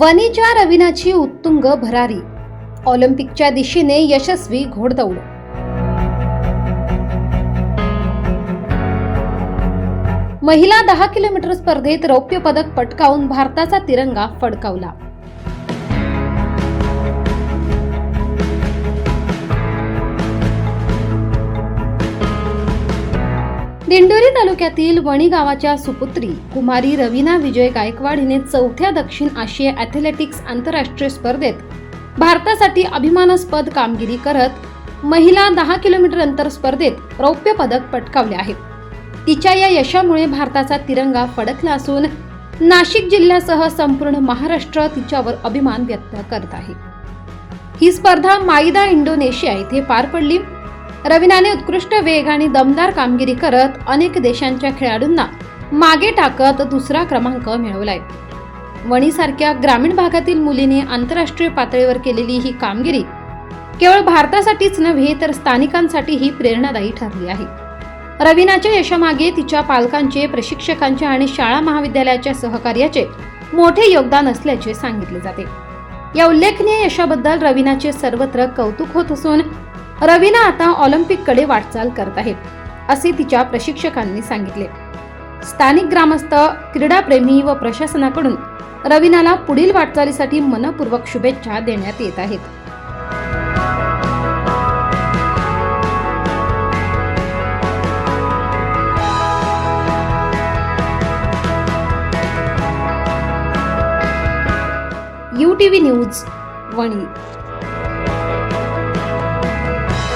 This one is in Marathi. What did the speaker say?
वनीच्या रवीनाची उत्तुंग भरारी. ऑलिम्पिकच्या दिशेने यशस्वी घोडदौड महिला दहा किलोमीटर स्पर्धेत रौप्य पदक पटकावून भारताचा तिरंगा फडकावला. दिंडोरी तालुक्यातील वणी गावाच्या सुपुत्री कुमारी रवीना विजय गायकवाड हिने चौथ्या दक्षिण आशिया ॲथलेटिक्स आंतरराष्ट्रीय स्पर्धेत भारतासाठी अभिमानास्पद कामगिरी करत महिला दहा किलोमीटर अंतर स्पर्धेत रौप्य पदक पटकावले आहे तिच्या या यशामुळे भारताचा तिरंगा फडकला असून नाशिक जिल्ह्यासह संपूर्ण महाराष्ट्र तिच्यावर अभिमान व्यक्त करत आहे. ही स्पर्धा माईदा इंडोनेशिया येथे पार पडली. रवीनाने उत्कृष्ट वेग आणि दमदार कामगिरी करत अनेक देशांच्या खेळाडूंना मागे टाकत दुसरा क्रमांक मिळवलाय. वणीसारख्या ग्रामीण भागातील मुलीने आंतरराष्ट्रीय पातळीवर केलेली ही कामगिरी केवळ भारतासाठीच नव्हे तर स्थानिकांसाठीही प्रेरणादायी ठरली आहे. रवीनाच्या यशामागे तिच्या पालकांचे प्रशिक्षकांचे आणि शाळा महाविद्यालयाच्या सहकार्याचे मोठे योगदान असल्याचे सांगितले जाते. या उल्लेखनीय यशाबद्दल रवीनाचे सर्वत्र कौतुक होत असून रवीना आता ऑलिम्पिककडे वाटचाल करत आहे असे तिच्या प्रशिक्षकांनी सांगितले. स्थानिक ग्रामस्थ क्रीडाप्रेमी व प्रशासनाकडून रवीनाला पुढील वाटचालीसाठी मनपूर्वक शुभेच्छा देण्यात येत आहेत. U T V news Wani.